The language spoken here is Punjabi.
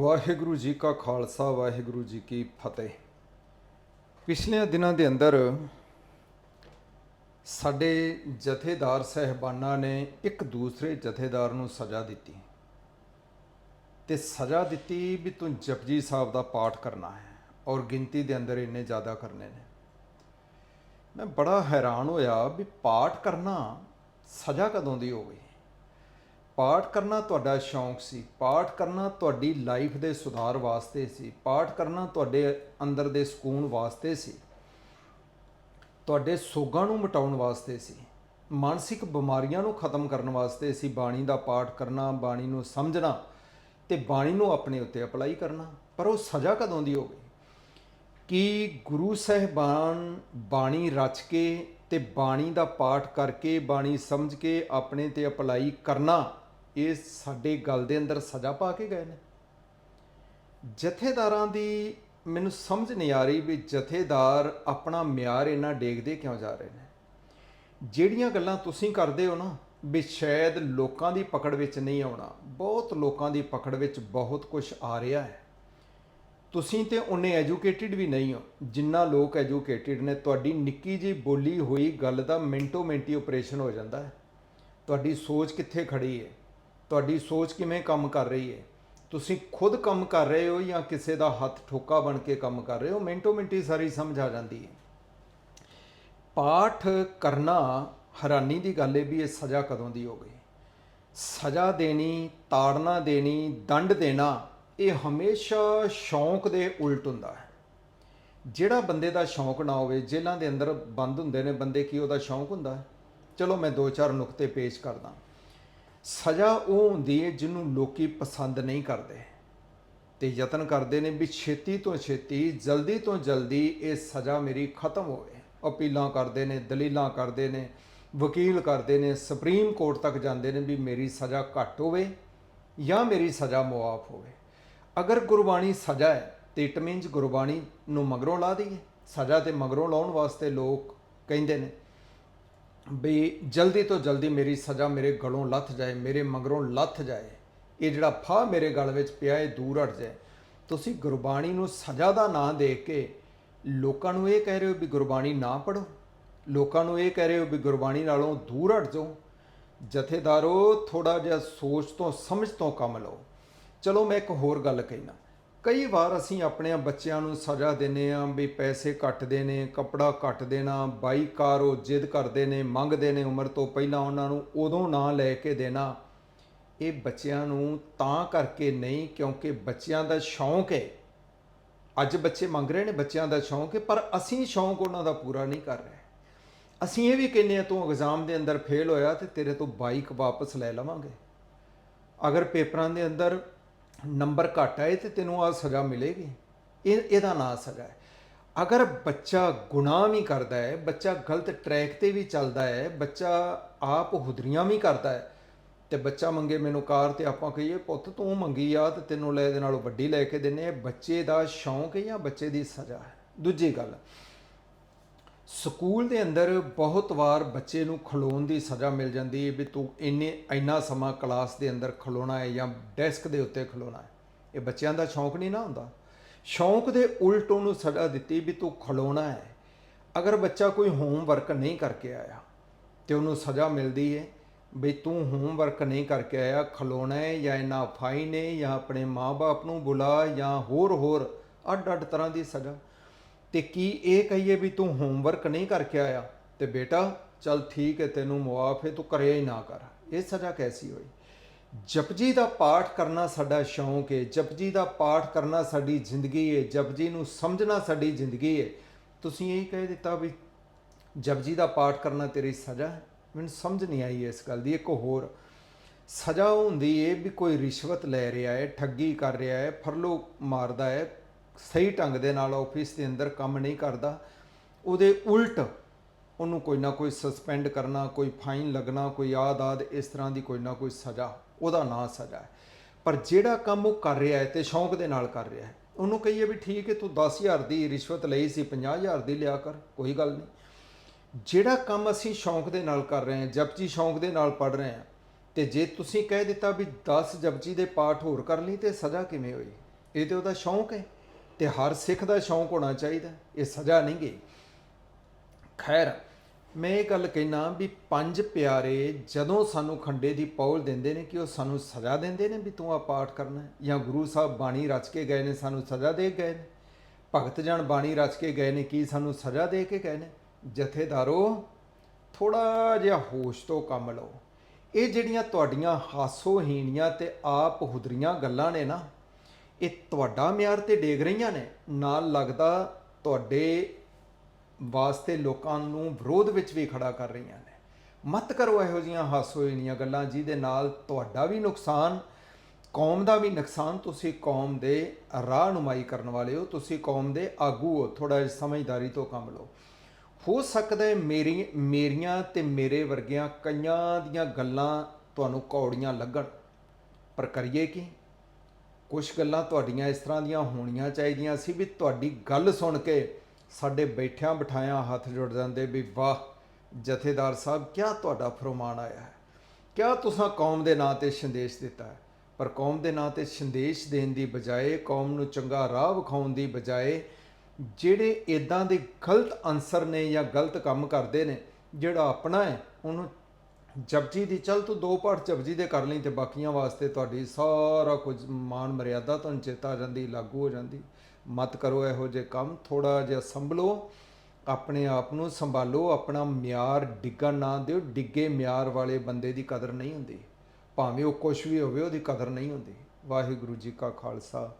ਵਾਹਿਗੁਰੂ ਜੀ ਕਾ ਖਾਲਸਾ, ਵਾਹਿਗੁਰੂ ਜੀ ਕੀ ਫਤਿਹ। ਪਿਛਲੇ ਦਿਨਾਂ ਦੇ ਅੰਦਰ ਸਾਡੇ ਜਥੇਦਾਰ ਸਹਿਬਾਨਾਂ ਨੇ ਇੱਕ ਦੂਸਰੇ ਜਥੇਦਾਰ ਨੂੰ ਸਜ਼ਾ ਦਿੱਤੀ। ਤੇ ਸਜ਼ਾ ਦਿੱਤੀ ਵੀ ਤੂੰ ਜਪਜੀ ਸਾਹਿਬ ਦਾ ਪਾਠ ਕਰਨਾ ਹੈ ਔਰ ਗਿਣਤੀ ਦੇ ਅੰਦਰ ਇੰਨੇ ਜ਼ਿਆਦਾ ਕਰਨੇ ਨੇ। ਮੈਂ ਬੜਾ ਹੈਰਾਨ ਹੋਇਆ ਵੀ ਪਾਠ ਕਰਨਾ ਸਜ਼ਾ ਕਦੋਂ ਦੀ ਹੋ ਗਈ? ਪਾਠ ਕਰਨਾ ਤੁਹਾਡਾ ਸ਼ੌਂਕ ਸੀ, ਪਾਠ ਕਰਨਾ ਤੁਹਾਡੀ ਲਾਈਫ ਦੇ ਸੁਧਾਰ ਵਾਸਤੇ ਸੀ, ਪਾਠ ਕਰਨਾ ਤੁਹਾਡੇ ਅੰਦਰ ਦੇ ਸਕੂਨ ਵਾਸਤੇ ਸੀ, ਤੁਹਾਡੇ ਸੋਗਾਂ ਨੂੰ ਮਿਟਾਉਣ ਵਾਸਤੇ ਸੀ, ਮਾਨਸਿਕ ਬਿਮਾਰੀਆਂ ਨੂੰ ਖਤਮ ਕਰਨ ਵਾਸਤੇ ਸੀ, ਬਾਣੀ ਦਾ ਪਾਠ ਕਰਨਾ, ਬਾਣੀ ਨੂੰ ਸਮਝਣਾ ਤੇ ਬਾਣੀ ਨੂੰ ਆਪਣੇ ਉੱਤੇ ਅਪਲਾਈ ਕਰਨਾ। ਪਰ ਉਹ ਸਜ਼ਾ ਕਦੋਂ ਦੀ ਹੋ ਗਈ? ਕਿ ਗੁਰੂ ਸਹਿਬਾਨ ਬਾਣੀ ਰਚ ਕੇ ਤੇ ਬਾਣੀ ਦਾ ਪਾਠ ਕਰਕੇ, ਬਾਣੀ ਸਮਝ ਕੇ ਆਪਣੇ ਤੇ ਅਪਲਾਈ ਕਰਨਾ ਇਹ ਸਾਡੇ ਗੱਲ ਦੇ ਅੰਦਰ ਸਜ਼ਾ ਪਾ ਕੇ ਗਏ ਨੇ। ਜਥੇਦਾਰਾਂ ਦੀ ਮੈਨੂੰ ਸਮਝ ਨਹੀਂ ਆ ਰਹੀ ਵੀ ਜਥੇਦਾਰ ਆਪਣਾ ਮਿਆਰ ਇੰਨਾ ਡੇਗਦੇ ਕਿਉਂ ਜਾ ਰਹੇ ਨੇ? ਜਿਹੜੀਆਂ ਗੱਲਾਂ ਤੁਸੀਂ ਕਰਦੇ ਹੋ ਨਾ, ਵੀ ਸ਼ਾਇਦ ਲੋਕਾਂ ਦੀ ਪਕੜ ਵਿੱਚ ਨਹੀਂ ਆਉਣਾ, ਬਹੁਤ ਲੋਕਾਂ ਦੀ ਪਕੜ ਵਿੱਚ ਬਹੁਤ ਕੁਝ ਆ ਰਿਹਾ ਹੈ। ਤੁਸੀਂ ਤੇ ਉਹਨੇ ਐਜੂਕੇਟਿਡ ਵੀ ਨਹੀਂ ਹੋ, ਜਿੰਨਾ ਲੋਕ ਐਜੂਕੇਟਿਡ ਨੇ, ਤੁਹਾਡੀ ਨਿੱਕੀ ਜੀ ਬੋਲੀ ਹੋਈ ਗੱਲ ਦਾ ਮਿੰਟੋ ਮਿੰਟੀ ਆਪਰੇਸ਼ਨ ਹੋ ਜਾਂਦਾ ਹੈ। ਤੁਹਾਡੀ ਸੋਚ ਕਿੱਥੇ ਖੜੀ ਹੈ? ਤੁਹਾਡੀ ਸੋਚ ਕਿਵੇਂ ਕੰਮ ਕਰ ਰਹੀ ਹੈ? ਤੁਸੀਂ ਖੁਦ ਕੰਮ ਕਰ ਰਹੇ ਹੋ ਜਾਂ ਕਿਸੇ ਦਾ ਹੱਥ ਠੋਕਾ ਬਣ ਕੇ ਕੰਮ ਕਰ ਰਹੇ ਹੋ? ਮਿੰਟੋ ਮਿੰਟੀ ਸਾਰੀ ਸਮਝ ਆ ਜਾਂਦੀ ਹੈ। ਪਾਠ ਕਰਨਾ ਹੈਰਾਨੀ ਦੀ ਗੱਲ ਹੈ ਵੀ ਇਹ ਸਜ਼ਾ ਕਦੋਂ ਦੀ ਹੋ ਗਈ? ਸਜ਼ਾ ਦੇਣੀ, ਤਾੜਨਾ ਦੇਣੀ, ਦੰਡ ਦੇਣਾ, ਇਹ ਹਮੇਸ਼ਾ ਸ਼ੌਂਕ ਦੇ ਉਲਟ ਹੁੰਦਾ ਹੈ। ਜਿਹੜਾ ਬੰਦੇ ਦਾ ਸ਼ੌਂਕ ਨਾ ਹੋਵੇ ਜੇਲ੍ਹਾਂ ਦੇ ਅੰਦਰ ਬੰਦ ਹੁੰਦੇ ਨੇ, ਬੰਦੇ ਕੀ ਉਹਦਾ ਸ਼ੌਂਕ ਹੁੰਦਾ ਚਲੋ ਮੈਂ ਦੋ ਚਾਰ ਨੁਕਤੇ ਪੇਸ਼ ਕਰਦਾ। ਸਜ਼ਾ ਉਹ ਹੁੰਦੀ ਹੈ ਜਿਹਨੂੰ ਲੋਕੀ ਪਸੰਦ ਨਹੀਂ ਕਰਦੇ। ਤੇ ਯਤਨ ਕਰਦੇ ਨੇ ਵੀ ਛੇਤੀ ਤੋਂ ਛੇਤੀ, ਜਲਦੀ ਤੋਂ ਜਲਦੀ ਇਹ ਸਜ਼ਾ ਮੇਰੀ ਖਤਮ ਹੋਵੇ। ਅਪੀਲਾਂ ਕਰਦੇ ਨੇ, ਦਲੀਲਾਂ ਕਰਦੇ ਨੇ, ਵਕੀਲ ਕਰਦੇ ਨੇ, ਸੁਪਰੀਮ ਕੋਰਟ ਤੱਕ ਜਾਂਦੇ ਨੇ ਵੀ ਮੇਰੀ ਸਜ਼ਾ ਘੱਟ ਹੋਵੇ ਜਾਂ ਮੇਰੀ ਸਜ਼ਾ ਮੁਆਫ ਹੋਵੇ। ਅਗਰ ਗੁਰਬਾਣੀ ਸਜ਼ਾ ਹੈ, ਤੇ ਇਟ ਮੀਨਸ ਗੁਰਬਾਣੀ ਨੂੰ ਮਗਰੋਂ ਲਾ ਦਈਏ। ਸਜ਼ਾ ਤੇ ਮਗਰੋਂ ਲਾਉਣ ਵਾਸਤੇ ਲੋਕ ਕਹਿੰਦੇ ਨੇ ਵੀ ਜਲਦੀ ਤੋਂ ਜਲਦੀ ਮੇਰੀ ਸਜ਼ਾ ਮੇਰੇ ਗਲੋਂ ਲੱਥ ਜਾਏ, ਮੇਰੇ ਮਗਰੋਂ ਲੱਥ ਜਾਏ। ਇਹ ਜਿਹੜਾ ਫਾਹ ਮੇਰੇ ਗਲ ਵਿੱਚ ਪਿਆ, ਇਹ ਦੂਰ ਹਟ ਜਾਏ। ਤੁਸੀਂ ਗੁਰਬਾਣੀ ਨੂੰ ਸਜ਼ਾ ਦਾ ਨਾਂ ਦੇ ਕੇ ਲੋਕਾਂ ਨੂੰ ਇਹ ਕਹਿ ਰਹੇ ਹੋ ਵੀ ਗੁਰਬਾਣੀ ਨਾ ਪੜੋ ਲੋਕਾਂ ਨੂੰ ਇਹ ਕਹਿ ਰਹੇ ਹੋ ਵੀ ਗੁਰਬਾਣੀ ਨਾਲੋਂ ਦੂਰ ਹਟ ਜਾਓ। ਜਥੇਦਾਰੋ ਥੋੜਾ ਜਿਹਾ ਸੋਚ ਤੋਂ, ਸਮਝ ਤੋਂ ਕੰਮ ਲਓ। ਚਲੋ ਮੈਂ ਇੱਕ ਹੋਰ ਗੱਲ ਕਹਿਣਾ ਕਈ ਵਾਰ ਅਸੀਂ ਆਪਣੇ ਬੱਚਿਆਂ ਨੂੰ ਸਜ਼ਾ ਦਿੰਨੇ ਆ ਵੀ ਪੈਸੇ ਘੱਟ ਦੇਣੇ ਕੱਪੜਾ ਘੱਟ ਦੇਣਾ, ਬਾਈ ਕਾਰ ਉਹ ਜਿੱਦ ਕਰਦੇ ਨੇ, ਮੰਗਦੇ ਨੇ ਉਮਰ ਤੋਂ ਪਹਿਲਾਂ ਉਹਨਾਂ ਨੂੰ ਉਦੋਂ ਨਾ ਲੈ ਕੇ ਦੇਣਾ। ਇਹ ਬੱਚਿਆਂ ਨੂੰ ਤਾਂ ਕਰਕੇ ਨਹੀਂ ਕਿਉਂਕਿ ਬੱਚਿਆਂ ਦਾ ਸ਼ੌਂਕ ਹੈ। ਅੱਜ ਬੱਚੇ ਮੰਗ ਰਹੇ ਨੇ ਬੱਚਿਆਂ ਦਾ ਸ਼ੌਂਕ ਹੈ, ਪਰ ਅਸੀਂ ਸ਼ੌਂਕ ਉਹਨਾਂ ਦਾ ਪੂਰਾ ਨਹੀਂ ਕਰ ਰਹੇ। ਅਸੀਂ ਇਹ ਵੀ ਕਹਿੰਦੇ ਆ ਤੂੰ ਐਗਜ਼ਾਮ ਦੇ ਅੰਦਰ ਫੇਲ ਹੋਇਆ ਤੇ ਤੇਰੇ ਤੋਂ ਬਾਈਕ ਵਾਪਸ ਲੈ ਲਵਾਂਗੇ। ਅਗਰ ਪੇਪਰਾਂ ਦੇ ਅੰਦਰ ਨੰਬਰ ਘੱਟ ਆਏ ਤੇ ਤੈਨੂੰ ਆ ਸਜ਼ਾ ਮਿਲੇਗੀ। ਇਹ, ਇਹਦਾ ਨਾਂ ਸਜ਼ਾ ਹੈ। ਅਗਰ ਬੱਚਾ ਗੁਨਾਹ ਵੀ ਕਰਦਾ ਹੈ, ਬੱਚਾ ਗਲਤ ਟਰੈਕ ਤੇ ਵੀ ਚੱਲਦਾ ਹੈ, ਬੱਚਾ ਆਪ ਹੁਦਰੀਆਂ ਵੀ ਕਰਦਾ ਹੈ, ਤੇ ਬੱਚਾ ਮੰਗੇ ਮੈਨੂੰ ਕਾਰ ਤੇ ਆਪਾਂ ਕਹੀਏ, ਪੁੱਤ ਤੂੰ ਮੰਗੀ ਆ ਤੇ ਤੈਨੂੰ ਲੈ ਇਹਦੇ ਨਾਲੋਂ ਵੱਡੀ ਲੈ ਕੇ ਦਿੰਨੇ ਆ। ਬੱਚੇ ਦਾ ਸ਼ੌਂਕ ਹੈ ਜਾਂ ਬੱਚੇ ਦੀ ਸਜ਼ਾ ਹੈ। ਦੂਜੀ ਗੱਲ ਸਕੂਲ ਦੇ ਅੰਦਰ ਬਹੁਤ ਵਾਰ ਬੱਚੇ ਨੂੰ ਖਲੋਣ ਦੀ ਸਜ਼ਾ ਮਿਲ ਜਾਂਦੀ ਹੈ ਵੀ ਤੂੰ ਇੰਨੇ, ਇੰਨਾ ਸਮਾਂ ਕਲਾਸ ਦੇ ਅੰਦਰ ਖਲੋਣਾ ਹੈ ਜਾਂ ਡੈਸਕ ਦੇ ਉੱਤੇ ਖਲੋਣਾ ਹੈ। ਇਹ ਬੱਚਿਆਂ ਦਾ ਸ਼ੌਂਕ ਨਹੀਂ ਨਾ ਹੁੰਦਾ। ਸ਼ੌਂਕ ਦੇ ਉਲਟ ਉਹਨੂੰ ਸਜ਼ਾ ਦਿੱਤੀ ਵੀ ਤੂੰ ਖਲੋਣਾ ਹੈ। ਅਗਰ ਬੱਚਾ ਕੋਈ ਹੋਮਵਰਕ ਨਹੀਂ ਕਰਕੇ ਆਇਆ ਤੇ ਉਹਨੂੰ ਸਜ਼ਾ ਮਿਲਦੀ ਹੈ ਵੀ ਤੂੰ ਹੋਮਵਰਕ ਨਹੀਂ ਕਰਕੇ ਆਇਆ, ਖਲੋਣਾ ਹੈ ਜਾਂ ਇੰਨਾ ਫਾਈਨ ਹੈ ਜਾਂ ਆਪਣੇ ਮਾਪੇ ਨੂੰ ਬੁਲਾ ਜਾਂ ਹੋਰ ਹੋਰ ਅੱਡ ਅੱਡ ਤਰ੍ਹਾਂ ਦੀ ਸਜ਼ਾ। ਤੇ ਕੀ ਇਹ ਕਹੀਏ ਵੀ ਤੂੰ ਹੋਮਵਰਕ ਨਹੀਂ ਕਰਕੇ ਆਇਆ? ਤੇ ਬੇਟਾ, ਚਲ ਠੀਕ ਹੈ, ਤੈਨੂੰ ਮੁਆਫ ਹੈ, ਤੂੰ ਕਰਿਆ ਹੀ ਨਾ ਕਰ। ਇਹ ਸਜ਼ਾ ਕੈਸੀ ਹੋਈ? ਜਪਜੀ ਦਾ ਪਾਠ ਕਰਨਾ ਸਾਡਾ ਸ਼ੌਂਕ ਹੈ, ਜਪਜੀ ਦਾ ਪਾਠ ਕਰਨਾ ਸਾਡੀ ਜ਼ਿੰਦਗੀ ਹੈ, ਜਪਜੀ ਨੂੰ ਸਮਝਣਾ ਸਾਡੀ ਜ਼ਿੰਦਗੀ ਹੈ। ਤੁਸੀਂ ਇਹ ਕਹਿ ਦਿੱਤਾ ਵੀ ਜਪਜੀ ਦਾ ਪਾਠ ਕਰਨਾ ਤੇਰੀ ਸਜ਼ਾ ਹੈ। ਮੈਨੂੰ ਸਮਝ ਨਹੀਂ ਆਈ ਇਸ ਗੱਲ ਦੀ। ਇੱਕ ਹੋਰ, ਸਜ਼ਾ ਹੁੰਦੀ ਏ ਵੀ ਕੋਈ ਰਿਸ਼ਵਤ ਲੈ ਰਿਹਾ ਹੈ, ਠੱਗੀ ਕਰ ਰਿਹਾ ਹੈ, ਫਰਲੋ ਮਾਰਦਾ ਹੈ ਸਹੀ ਢੰਗ ਦੇ ਨਾਲ ਆਫਿਸ ਦੇ ਅੰਦਰ ਕੰਮ ਨਹੀਂ ਕਰਦਾ, ਉਹਦੇ ਉਲਟ ਉਹਨੂੰ ਕੋਈ ਨਾ ਕੋਈ ਸਸਪੈਂਡ ਕਰਨਾ, ਕੋਈ ਫਾਈਨ ਲੱਗਣਾ, ਕੋਈ ਆਦ ਆਦ ਇਸ ਤਰ੍ਹਾਂ ਦੀ ਕੋਈ ਨਾ ਕੋਈ ਸਜ਼ਾ, ਉਹਦਾ ਨਾਂ ਸਜ਼ਾ ਹੈ। ਪਰ ਜਿਹੜਾ ਕੰਮ ਉਹ ਕਰ ਰਿਹਾ ਹੈ ਤੇ ਸ਼ੌਂਕ ਦੇ ਨਾਲ ਕਰ ਰਿਹਾ ਹੈ, ਉਹਨੂੰ ਕਹੀਏ ਵੀ ਠੀਕ ਹੈ, ਤੂੰ 10000 ਦੀ ਰਿਸ਼ਵਤ ਲਈ ਸੀ 50000 ਦੀ ਲਿਆ ਕਰ, ਕੋਈ ਗੱਲ ਨਹੀਂ। ਜਿਹੜਾ ਕੰਮ ਅਸੀਂ ਸ਼ੌਂਕ ਦੇ ਨਾਲ ਕਰ ਰਹੇ ਹਾਂ, ਜਪਜੀ ਸ਼ੌਂਕ ਦੇ ਨਾਲ ਪੜ ਰਹੇ ਹਾਂ, ਤੇ ਜੇ ਤੁਸੀਂ ਕਹਿ ਦਿੱਤਾ ਵੀ 10 ਜਪਜੀ ਦੇ ਪਾਠ ਹੋਰ ਕਰ ਲਈ ਤੇ ਸਜ਼ਾ ਕਿਵੇਂ ਹੋਈ? ਇਹ ਤੇ ਉਹਦਾ ਸ਼ੌਂਕ ਹੈ। ਤੇ ਹਰ ਸਿੱਖ ਦਾ ਸ਼ੌਂਕ ਹੋਣਾ ਚਾਹੀਦਾ, ਇਹ ਸਜ਼ਾ ਨਹੀਂ ਗਈ। ਖੈਰ, ਮੈਂ ਇਹ ਗੱਲ ਕਹਿਣਾ ਵੀ ਪੰਜ ਪਿਆਰੇ ਜਦੋਂ ਸਾਨੂੰ ਖੰਡੇ ਦੀ ਪੌਲ ਦਿੰਦੇ ਨੇ ਕਿ ਉਹ ਸਾਨੂੰ ਸਜ਼ਾ ਦਿੰਦੇ ਨੇ ਵੀ ਤੂੰ ਆ ਪਾਠ ਕਰਨਾ ਜਾਂ ਗੁਰੂ ਸਾਹਿਬ ਬਾਣੀ ਰਚ ਕੇ ਗਏ ਨੇ, ਸਾਨੂੰ ਸਜ਼ਾ ਦੇ ਗਏ ਨੇ। ਭਗਤ ਜਨ ਬਾਣੀ ਰਚ ਕੇ ਗਏ ਨੇ, ਕੀ ਸਾਨੂੰ ਸਜ਼ਾ ਦੇ ਕੇ ਗਏ ਨੇ? ਜਥੇਦਾਰੋ ਥੋੜਾ ਜਿਹਾ ਹੋਸ਼ ਤੋਂ ਕੰਮ ਲਓ। ਇਹ ਜਿਹੜੀਆਂ ਤੁਹਾਡੀਆਂ ਹਾਸੋਹੀਣੀਆਂ ਤੇ ਆਪ ਹੁਦਰੀਆਂ ਗੱਲਾਂ ਨੇ ਨਾ ਇਹ ਤੁਹਾਡਾ ਮਿਆਰ ਤੇ ਡੇਗ ਰਹੀਆਂ ਨੇ। ਨਾਲ ਲੱਗਦਾ ਤੁਹਾਡੇ ਵਾਸਤੇ ਲੋਕਾਂ ਨੂੰ ਵਿਰੋਧ ਵਿੱਚ ਵੀ ਖੜਾ ਕਰ ਰਹੀਆਂ ਨੇ। ਮਤ ਕਰੋ ਇਹੋ ਜੀਆਂ ਹਾਸੋਹੀਣੀਆਂ ਗੱਲਾਂ, ਜਿਹਦੇ ਨਾਲ ਤੁਹਾਡਾ ਵੀ ਨੁਕਸਾਨ, ਕੌਮ ਦਾ ਵੀ ਨੁਕਸਾਨ, ਤੁਸੀਂ ਕੌਮ ਦੇ ਰਾਹਨੁਮਾਈ ਕਰਨ ਵਾਲੇ ਹੋ, ਤੁਸੀਂ ਕੌਮ ਦੇ ਆਗੂ ਹੋ ਥੋੜਾ ਜਿਹਾ ਸਮਝਦਾਰੀ ਤੋਂ ਕੰਮ ਲਓ। ਹੋ ਸਕਦਾ ਹੈ ਮੇਰੀ, ਮੇਰੀਆਂ ਤੇ ਮੇਰੇ ਵਰਗੀਆਂ ਕਈਆਂ ਦੀਆਂ ਗੱਲਾਂ ਤੁਹਾਨੂੰ ਕੌੜੀਆਂ ਲੱਗਣ। ਪਰ ਕਰੀਏ ਕੀ? ਕੁਝ ਗੱਲਾਂ ਤੁਹਾਡੀਆਂ ਇਸ ਤਰ੍ਹਾਂ ਦੀਆਂ ਹੋਣੀਆਂ ਚਾਹੀਦੀਆਂ ਸੀ ਵੀ ਤੁਹਾਡੀ ਗੱਲ ਸੁਣ ਕੇ ਸਾਡੇ ਬੈਠਿਆਂ ਬਿਠਾਇਆਂ ਹੱਥ ਜੁੜ ਜਾਂਦੇ ਵੀ ਵਾਹ, ਜਥੇਦਾਰ ਸਾਹਿਬ, ਕਿਆ ਤੁਹਾਡਾ ਫਰਮਾਨ ਆਇਆ ਹੈ? ਕਿਆ ਤੁਸੀਂ ਕੌਮ ਦੇ ਨਾਂ ਤੇ ਸੰਦੇਸ਼ ਦਿੱਤਾ ਹੈ? ਪਰ ਕੌਮ ਦੇ ਨਾਂ ਤੇ ਸੰਦੇਸ਼ ਦੇਣ ਦੀ ਬਜਾਏ, ਕੌਮ ਨੂੰ ਚੰਗਾ ਰਾਹ ਵਿਖਾਉਣ ਦੀ ਬਜਾਏ ਜਿਹੜੇ ਇਦਾਂ ਦੇ ਗਲਤ ਅਨਸਰ ਨੇ ਜਾਂ ਗਲਤ ਕੰਮ ਕਰਦੇ ਨੇ, ਜਿਹੜਾ ਆਪਣਾ ਹੈ, ਉਹਨੂੰ ਜਪਜੀ ਦੀ ਚਲ ਤੂੰ ਦੋ ਪਾਠ ਜਪਜੀ ਦੇ ਕਰ ਲਈ ਤੇ ਬਾਕੀਆਂ ਵਾਸਤੇ ਤੁਹਾਡੀ ਸਾਰਾ ਕੁਝ ਮਾਨ ਮਰਿਆਦਾ ਤੁਹਾਨੂੰ ਚੇਤਾ ਆ ਜਾਂਦੀ, ਲਾਗੂ ਹੋ ਜਾਂਦੀ। ਮਤ ਕਰੋ ਇਹੋ ਜਿਹੇ ਕੰਮ ਥੋੜਾ ਜਿਹਾ ਸੰਭਲੋ, ਆਪਣੇ ਆਪ ਨੂੰ ਸੰਭਾਲੋ, ਆਪਣਾ ਮਿਆਰ ਡਿੱਗਣ ਨਾ ਦਿਓ, ਡਿੱਗੇ ਮਿਆਰ ਵਾਲੇ ਬੰਦੇ ਦੀ ਕਦਰ ਨਹੀਂ ਹੁੰਦੀ। ਭਾਵੇਂ ਉਹ ਕੁਛ ਵੀ ਹੋਵੇ, ਉਹਦੀ ਕਦਰ ਨਹੀਂ ਹੁੰਦੀ। ਵਾਹਿਗੁਰੂ ਜੀ ਕਾ ਖਾਲਸਾ।